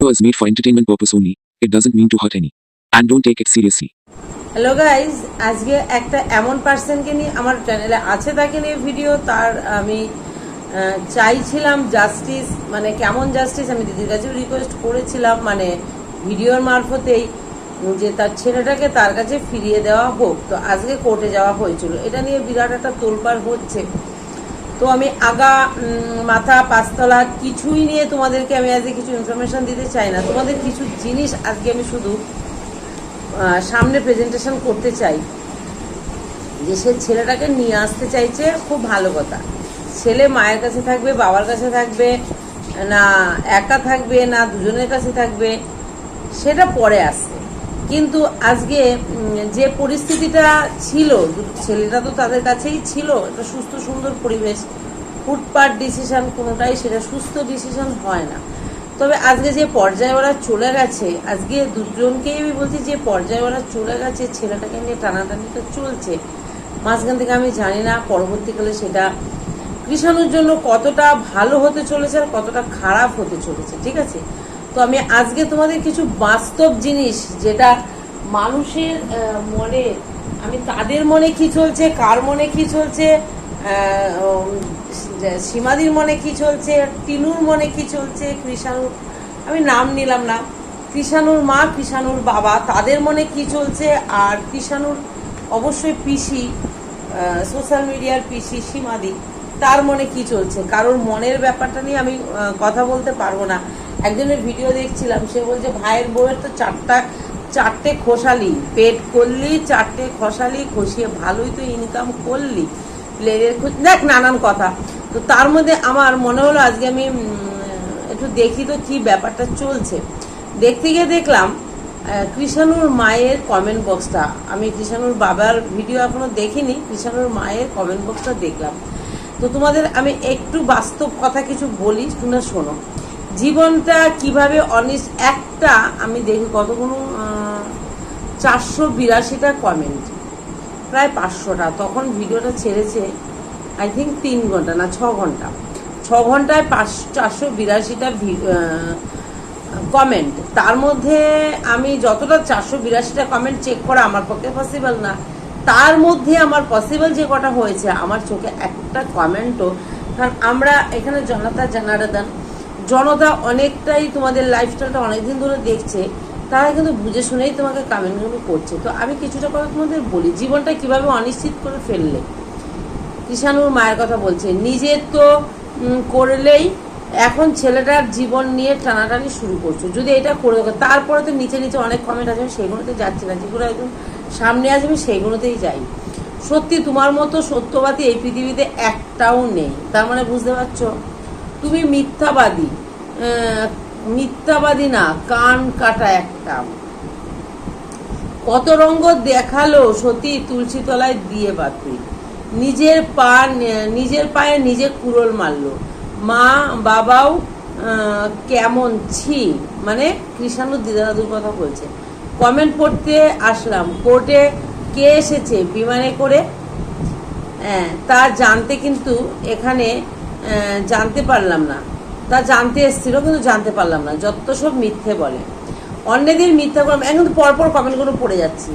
was made for entertainment purpose only. It doesn't mean to hurt any. And don't take it seriously. Hello guys আজকে একটা এমন পার্সনকে নিয়ে আমার চ্যানেলে আছে তাকে নিয়ে ভিডিও তার আমি চাইছিলাম জাস্টিস মানে কেমন জাস্টিস আমি দিদির কাছেও রিকোয়েস্ট করেছিলাম মানে ভিডিওর মারফতেই যে তার ছেলেটাকে তার কাছে ফিরিয়ে দেওয়া হোক তো আজকে কোর্টে যাওয়া হয়েছিল এটা নিয়ে বিরাট একটা তোলপাড় হচ্ছে তো আমি আগা মাথা, পাঁচতলা কিছুই নিয়ে তোমাদেরকে আমি আজকে কিছু ইনফরমেশান দিতে চাই না। তোমাদের কিছু জিনিস আজকে আমি শুধু সামনে প্রেজেন্টেশন করতে চাই। যে সে ছেলেটাকে নিয়ে আসতে চাইছে, খুব ভালো কথা। ছেলে মায়ের কাছে থাকবে, বাবার কাছে থাকবে, না একা থাকবে, না দুজনের কাছে থাকবে, সেটা পরে আসছে। কিন্তু আজকে যে পরিস্থিতিটা ছিল ছেলেটা তো তাদের কাছেই ছিল, একটা সুস্থ, সুন্দর পরিবেশ ফুটপাট ডিসিশন কোনোটাই সেটা সুস্থ ডিসিশন হয় না। তবে আজকে যে পর্যায়ে ওরা চলে গেছে, আজকে দুজনকেই আমি বলছি যে পর্যায়ে ওরা চলে গেছে, ছেলেটাকে নিয়ে টানাটানিটা চলছে। মাঝখান থেকে আমি জানি না, পরবর্তীকালে সেটা কৃষাণুর জন্য কতটা ভালো হতে চলেছে আর কতটা খারাপ হতে চলেছে, ঠিক আছে? তো আমি আজকে তোমাদের কিছু বাস্তব জিনিস যেটা মানুষের মনে, আমি তাদের মনে কি চলছে, কার মনে কি চলছে সীমাদির মনে কি চলছে, টিনুর মনে কি চলছে, কৃষাণুর, আমি নাম নিলাম না, কৃষাণুর মা, কৃষাণুর বাবা, তাদের মনে কি চলছে, আর কৃষাণুর অবশ্যই পিসি সোশ্যাল মিডিয়ার পিসি সীমাদি। তার মনে কি চলছে? কারোর মনের ব্যাপারটা নিয়ে আমি কথা বলতে পারব না। একজনের ভিডিও দেখছিলাম, সে বলছে, ভাইয়ের বউয়ের তো চারটা, চারটে খোসালি। পেট করলি, চারটে খসালি, খসিয়ে ভালোই তো ইনকাম করলি। প্লেনের খোঁজ- দেখ নানান কথা। তো তার মধ্যে আমার মনে হলো, আজকে আমি একটু দেখি তো কি ব্যাপারটা চলছে। দেখতে গিয়ে দেখলাম কৃষাণুর মায়ের কমেন্ট বক্সটা আমি কৃষাণুর বাবার ভিডিও এখনও দেখিনি, কৃষাণুর মায়ের কমেন্ট বক্সটা দেখলাম। তো তোমাদের আমি একটু বাস্তব কথা কিছু বলি, তোমরা শোনো। জীবনটা কীভাবে অনিস একটা, আমি দেখি কতগুলো চারশো বিরাশিটা কমেন্ট প্রায় পাঁচশোটা। তখন ভিডিওটা ছেড়েছে আই থিঙ্ক তিন ঘণ্টা না, ছ ঘণ্টা। ছ ঘন্টায় পাঁচ, চারশো বিরাশিটা কমেন্ট তার মধ্যে আমি যতটা চারশো বিরাশিটা কমেন্ট চেক করা আমার পক্ষে পসিবল না। তার মধ্যে আমার পসিবল যে কটা হয়েছে, আমার চোখে একটা কমেন্টও কারণ আমরা এখানে জনতা জানারাদান, জনতা অনেকটাই তোমাদের লাইফস্টাইলটা অনেকদিন ধরে দেখছে, তারা কিন্তু বুঝে শুনেই তোমাকে কমেন্টগুলো করছে। তো আমি কিছুটা কথা তোমাদের বলি, জীবনটা কীভাবে অনিশ্চিত করে ফেললে? কৃষাণুর মায়ের কথা বলছে নিজের তো করলেই এখন ছেলেটার জীবন নিয়ে টানাটানি শুরু করছ। যদি এটা করে তারপরে তো নিচে নিচে অনেক কমেন্ট আছে সেগুলোতে যাচ্ছে না। যেগুলো একদম সামনে আসবে আমি সেইগুলোতেই যাই। সত্যি তোমার মতো সত্যবাদী এই পৃথিবীতে একটাও নেই। তার মানে বুঝতে পারছ? তুমি মিথ্যাবাদী। মিথ্যাবাদী না, কান কাটা একটা। কত রঙ্গ দেখাল সতী তুলসী তলায় দিয়ে বাতি। নিজের পা, নিজের পায়ে নিজে কুড়োল মারলো। মা, বাবাও কেমন ছি। মানে কৃষাণু দিদাদাদুর কথা বলছে। কমেন্ট পড়তে আসলাম। কোর্টে কে এসেছে বিমানে করে? হ্যাঁ তা জানতে কিন্তু এখানে জানতে পারলাম না। তা জানতে এসেছিল কিন্তু জানতে পারলাম না। যত সব মিথ্যে বলে। অন্যদের মিথ্যাগুলো এখন তো পরপর কমেন্টগুলো পড়ে যাচ্ছি।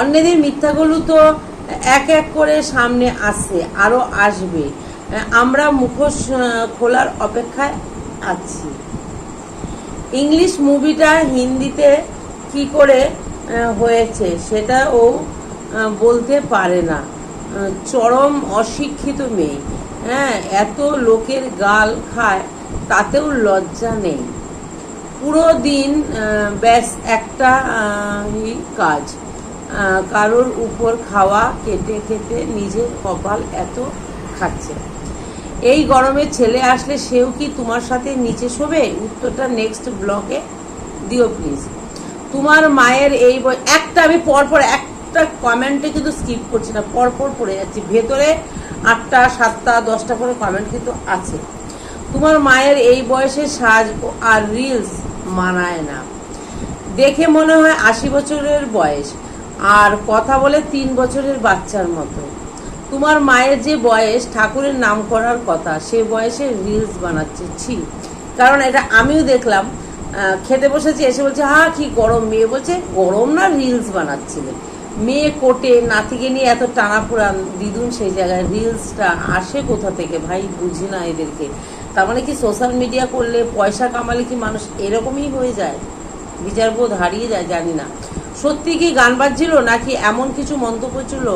অন্যদের মিথ্যাগুলো তো এক এক করে সামনে আসছে আরও আসবে। আমরা মুখোশ খোলার অপেক্ষায় আছি। ইংলিশ মুভিটা হিন্দিতে কি করে হয়েছে সেটা ও বলতে পারে না। চরম অশিক্ষিত মেয়ে। হ্যাঁ এত লোকের গাল খায়, তাতেও লজ্জা নেই। পুরো দিন ব্যাস একটা কাজ। কারোর উপর খাওয়া কেটে খেতে নিজের কপাল এত খাচ্ছে। এই গরমে ছেলে আসলে সেও কি তোমার সাথে নিচে শোবে? উত্তরটা নেক্সট ব্লকে দিও প্লিজ তোমার মায়ের এই একটা আমি পরপর একটা কমেন্টে কিন্তু স্কিপ করছি না, পরপর পড়ে যাচ্ছি। ভেতরে আটটা, সাতটা, দশটা করে কমেন্ট কিন্তু আছে। তোমার মায়ের এই বয়সে সাজ আর রিলস মানায় না। দেখে মনে হয় আশি বছরের বয়স, আর কথা বলে তিন বছরের বাচ্চার মতো। তোমার মায়ের যে বয়স, ঠাকুরের নাম করার কথা, সে বয়সে রিলস বানাচ্ছে। ছি, কারণ এটা আমিও দেখলাম। খেতে বসেছি, এসে বলছে, হা, কি গরম। মেয়ে বলছে, গরম না রিলস বানাচ্ছিলে। মেয়ে কোটে নাতিকে নিয়ে এত টানা পুরান দিদুন, সেই জায়গায় রিলসটা আসে কোথা থেকে? ভাই, বুঝি না এদেরকে। তার মানে কি সোশ্যাল মিডিয়া করলে পয়সা কামালে কি মানুষ এরকমই হয়ে যায়? বিচারবোধ হারিয়ে যায়, জানি না। সত্যি কি গান বাজছিল, নাকি এমন কিছু মন্তব্য ছিল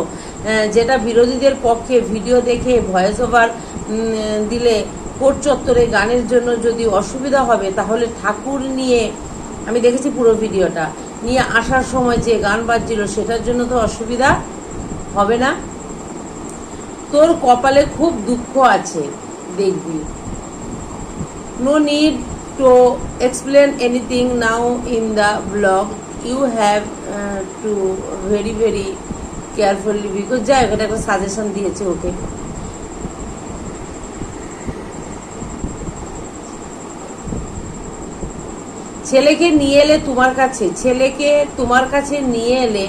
যেটা বিরোধীদের পক্ষে ভিডিও দেখে ভয়েস ওভার দিলে কোর্ট চত্বরে গানের জন্য যদি অসুবিধা হবে, তাহলে ঠাকুর নিয়ে, আমি দেখেছি পুরো ভিডিওটা, নিয়ে আসার সময় যে গান বাজছিল সেটার জন্য তো অসুবিধা হবে না। তোর কপালে খুব দুঃখ আছে, দেখবি। No need to explain anything now in the blog you have to very very carefully, because যাই এটা একটা সাজেশন দিয়েছে ওকে। ছেলেকে নিয়ে এলে তোমার কাছে, ছেলেকে তোমার কাছে নিয়ে এলে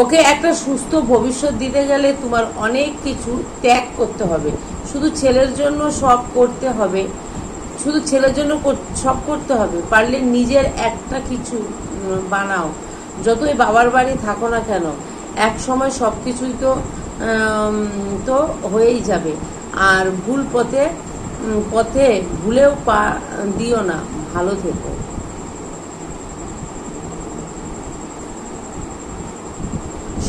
ওকে একটা সুস্থ ভবিষ্যৎ দিতে গেলে তোমার অনেক কিছু ত্যাগ করতে হবে। শুধু ছেলের জন্য সব করতে হবে, শুধু ছেলের জন্য সব করতে হবে। পারলে নিজের একটা কিছু বানাও। যতই বাবার বাড়ি থাকো না কেন, এক সময় সব কিছুই তো তো হয়েই যাবে। আর ভুল পথে পথে ভুলেও পা, দিও না, ভালো থেকো।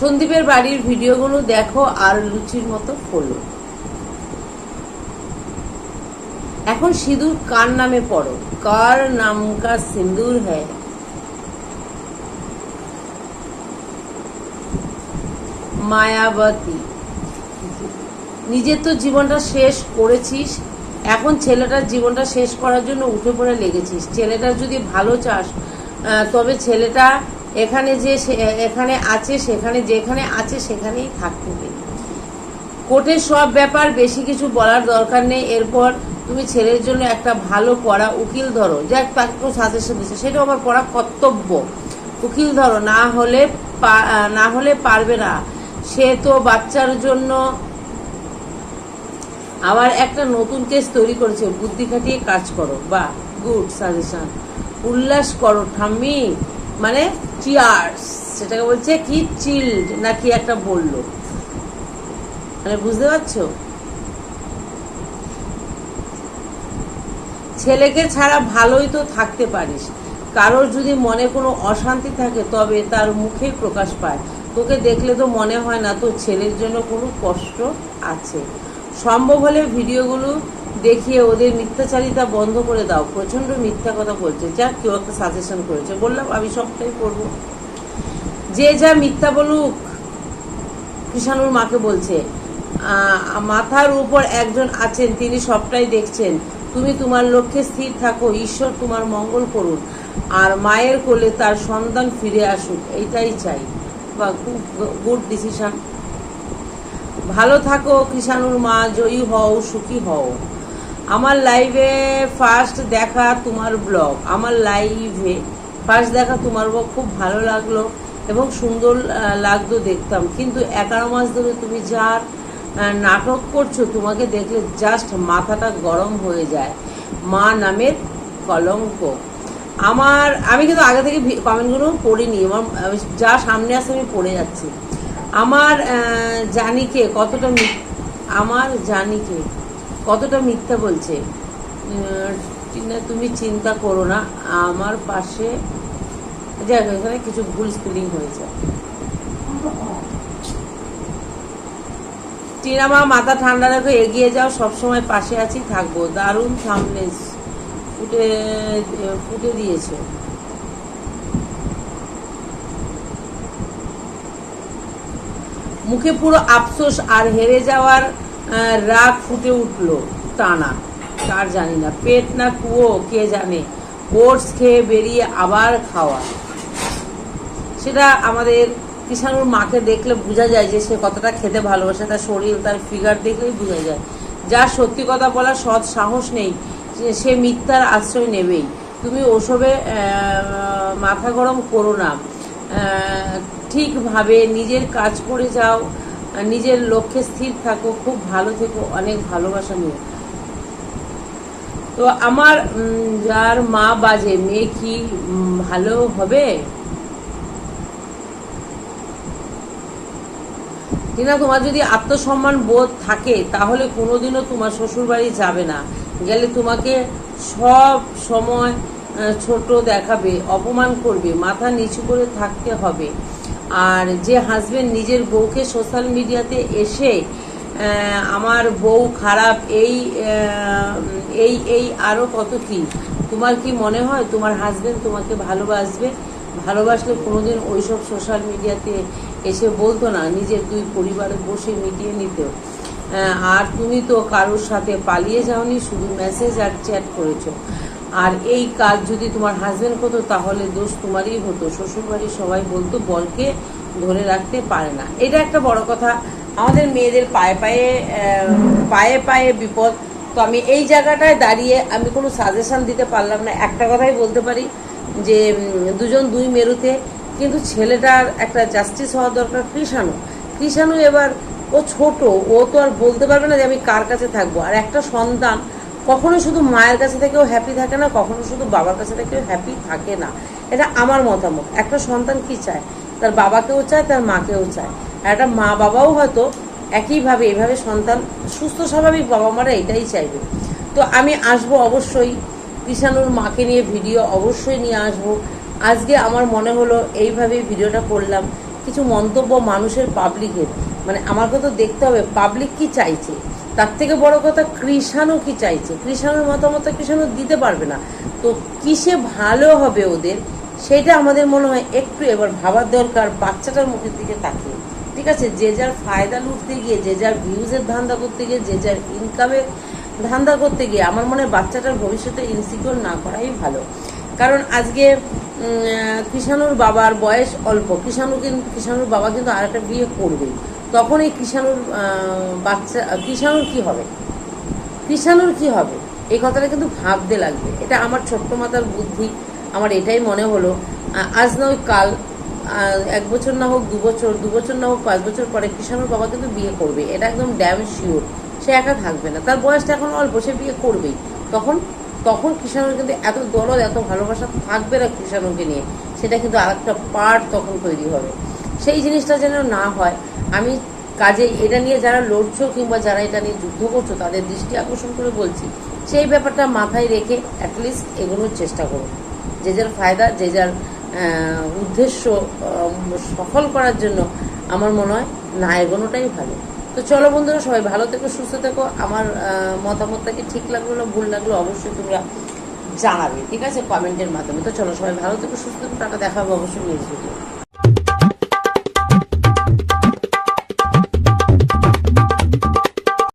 সন্দীপের বাড়ির ভিডিওগুলো দেখো আর লুচির মতো ফলো এখন সিঁদুর কার নামে পড়ো? কার নাম কা সিন্দুর হ্যায়? মায়াবতী। নিজের তো জীবনটা শেষ করেছিস, এখন ছেলেটার জীবনটা শেষ করার জন্য উঠে পড়ে লেগেছিস। ছেলেটার যদি ভালো চাস তবে ছেলেটা এখানে যে এখানে আছে, সেখানে যেখানে আছে, সেখানেই থাকতে দে কোর্টের সব ব্যাপার বেশি কিছু বলার দরকার নেই। এরপর তুমি ছেলের জন্য একটা ভালো পড়া উকিল ধরো। যাক তাকে সাজেশন দিচ্ছে। সেটা আমার পড়া কর্তব্য। উকিল ধরো, না হলে না হলে পারবে না। সে তো বাচ্চার জন্য আবার একটা নতুন কেস তৈরি করেছে। বুদ্ধি খাটিয়ে কাজ করো। বা গুড সাজেশন। উল্লাস করো, ঠাম্মি। মানে চিয়ার্স সেটাকে বলছে কি চিল্ড না কি একটা বলল। মানে বুঝতে পারছ? ছেলেকে ছাড়া ভালোই তো থাকতে পারিস। কারোর যদি মনে কোনো অশান্তি থাকে, তবে তার মুখেই প্রকাশ পায়। তোকে দেখলে তো মনে হয় না তোর ছেলের জন্য কোনো কষ্ট আছে। সম্ভব হলে ভিডিওগুলো দেখিয়ে ওদের মিথ্যাচারিতা বন্ধ করে দাও, প্রচণ্ড মিথ্যা কথা বলছে। যা কেউ একটা সাজেশন করেছে। বললাম, আমি সবটাই করব। যে যা মিথ্যা বলুক, কৃষাণুর মাকে বলছে মাথার উপর একজন আছেন, তিনি সবটাই দেখছেন। তুমি তোমার লক্ষ্যে স্থির থাকো, ঈশ্বর তোমার মঙ্গল করুন। আর মায়ের কোলে তার সন্তান ফিরে আসুক, এইটাই চাই। বা, খুব গুড ডিসিশন ভালো থাকো, কৃষাণুর মা, জয়ী হও, সুখী হও। আমার লাইভে ফার্স্ট দেখা তোমার ব্লগ আমার লাইভে ফার্স্ট দেখা তোমার ব্লগ খুব ভালো লাগল এবং সুন্দর লাগতো দেখতাম। কিন্তু এগারো মাস ধরে তুমি যার নাটক করছ, তোমাকে দেখলে জাস্ট মাথাটা গরম হয়ে যায়। মা নামের কলঙ্ক। আমার, আমি কিন্তু আগে থেকে কমেন্টগুলো পড়িনি, আমার, আমি যা সামনে আসে আমি পড়ে যাচ্ছি। আমার জানিকে কতটা আমার জানিকে কতটা মিথ্যা বলছে? টিনা, তুমি চিন্তা করো না। আমার পাশে, যাই এখানে কিছু ভুল স্পেলিং হয়েছে। টিনামা মাথা ঠান্ডা রেখে এগিয়ে যাও, সবসময় পাশে আছি, থাকব। দারুণ থামনেস ফুটে ফুটে দিয়েছে। মুখে পুরো আফসোস আর হেরে যাওয়ার রাগ ফুটে উঠল টানা। কার জানি না, পেট না কুয়ো, কে জানে। ওটস খেয়ে বেরিয়ে আবার খাওয়া। সেটা আমাদের কিষাণুর মাকে দেখলে বোঝা যায় যে সে কতটা খেতে ভালোবাসে, তার শরীর, তার ফিগার দেখলেই বোঝা যায়। যার সত্যি কথা বলার সৎ সাহস নেই সে- মিথ্যার আশ্রয় নেবেই। তুমি ওসবে মাথা গরম করো না। ঠিকভাবে নিজের কাজ করে যাও নিজের লক্ষ্যে স্থির থাকো, খুব ভালো থেকো, অনেক ভালোবাসা নিও। তো আমার যার মা বাজে, মেয়ে কি ভালো হবে? টিনা, তোমার যদি আত্মসম্মান বোধ থাকে, তাহলে কোনোদিনও তোমার শ্বশুর বাড়ি যাবে না। গেলে তোমাকে সব সময় ছোট দেখাবে, অপমান করবে, মাথা নিচু করে থাকতে হবে। আর যে হাজবেন্ড নিজের বউকে সোশ্যাল মিডিয়াতে এসে আমার বউ খারাপ, এই এই এই আরও কত কি? তোমার কি মনে হয় তোমার হাজবেন্ড তোমাকে ভালোবাসবে? ভালোবাসলে কোনোদিন ওইসব সোশ্যাল মিডিয়াতে এসে বলতো না, নিজের দুই পরিবারে বসে মিটিয়ে নিত। আর তুমি তো কারোর সাথে পালিয়ে যাওনি, শুধু মেসেজ আর চ্যাট করেছ। আর এই কাজ যদি তোমার হাজবেন্ড করতো, তাহলে দোষ তোমারই হতো। শ্বশুরবাড়ির সবাই বলতো, বরকে ধরে রাখতে পারে না। এটা একটা বড় কথা। আমাদের মেয়েদের পায়ে পায়ে পায়ে পায়ে বিপদ। তো আমি এই জায়গাটায় দাঁড়িয়ে আমি কোনো সাজেশান দিতে পারলাম না। একটা কথাই বলতে পারি যে দুজন দুই মেরুতে, কিন্তু ছেলেটার একটা জাস্টিস হওয়া দরকার কৃষাণু। কৃষাণু এবার ও ছোট, ও তো আর বলতে পারবে না যে আমি কার কাছে থাকব। আর একটা সন্তান কখনো শুধু মায়ের কাছে থেকেও হ্যাপি থাকে না, কখনো শুধু বাবার কাছে থেকেও হ্যাপি থাকে না। এটা আমার মতামত। একটা সন্তান কি চায়? তার বাবাকেও চায়, তার মাকেও চায়। আর একটা মা বাবাও হয়তো একইভাবে, এভাবে সন্তান সুস্থ, স্বাভাবিক বাবা মারা এটাই চাইবে। তো আমি আসব অবশ্যই। কৃষাণুর মাকে নিয়ে ভিডিও অবশ্যই নিয়ে আসব। আজকে আমার মনে হলো এইভাবে ভিডিওটা করলাম। কিছু মন্তব্য মানুষের পাবলিকের মানে আমাকে তো দেখতে হবে পাবলিক কি চাইছে? তার থেকে বড় কথা কৃষাণু কি চাইছে? কৃষাণুর মতামত কৃষাণু দিতে পারবে না। তো কিসে ভালো হবে ওদের? সেটা আমাদের মনে হয় একটু এবার ভাবার দরকার, বাচ্চাটার মুখের দিকে তাকিয়ে। ঠিক আছে? যে যার ফায়দা লুটতে গিয়ে, যে যার ভিউজের ধান্দা করতে গিয়ে, যে যার ইনকামের ধান্দা করতে গিয়ে, আমার মনে হয় বাচ্চাটার ভবিষ্যতে ইনসিকিউর না করাই ভালো। কারণ আজকে কৃষাণুর বাবার বয়স অল্প। কৃষাণু কিন্তু কৃষাণুর বাবা কিন্তু আর একটা বিয়ে করবেই। তখন এই কৃষাণুর বাচ্চা, কৃষাণুর কি হবে? কৃষাণুর কি হবে? এই কথাটা কিন্তু ভাবতে লাগবে। এটা আমার ছোট্ট মাতার বুদ্ধি। আমার এটাই মনে হলো। আজ নয়, কাল এক বছর না হোক, দু বছর দু বছর না হোক, পাঁচ বছর পরে কৃষাণুর বাবা কিন্তু বিয়ে করবে। এটা একদম ড্যাম শিওর সে একা থাকবে না। তার বয়সটা এখন অল্প, সে বিয়ে করবেই। তখন তখন কৃষাণুর কিন্তু এত দরদ, এত ভালোবাসা থাকবে না কৃষাণুকে নিয়ে। সেটা কিন্তু আরেকটা পার্ট তখন তৈরি হবে। সেই জিনিসটা যেন না হয়। আমি কাজে এটা নিয়ে যারা লড়ছো কিংবা যারা এটা নিয়ে যুদ্ধ করছ তাদের দৃষ্টি আকর্ষণ করে বলছি সেই ব্যাপারটা মাথায় রেখে অ্যাটলিস্ট এগোনোর চেষ্টা করো। যে যার ফায়দা যে যার উদ্দেশ্য সফল করার জন্য আমার মনে হয় না এগোনোটাই ভালো। তো চলো বন্ধুরা সবাই ভালো থেকো সুস্থ থেকো। আমার আহ, মতামতটাকে ঠিক লাগল না ভুল লাগল অবশ্যই তোমরা জানাবে ঠিক আছে? কমেন্টের মাধ্যমে। তো চলো সবাই ভালো থেকো সুস্থ থেকো। টাকা দেখাবো অবশ্যই নেক্সট ভিডিও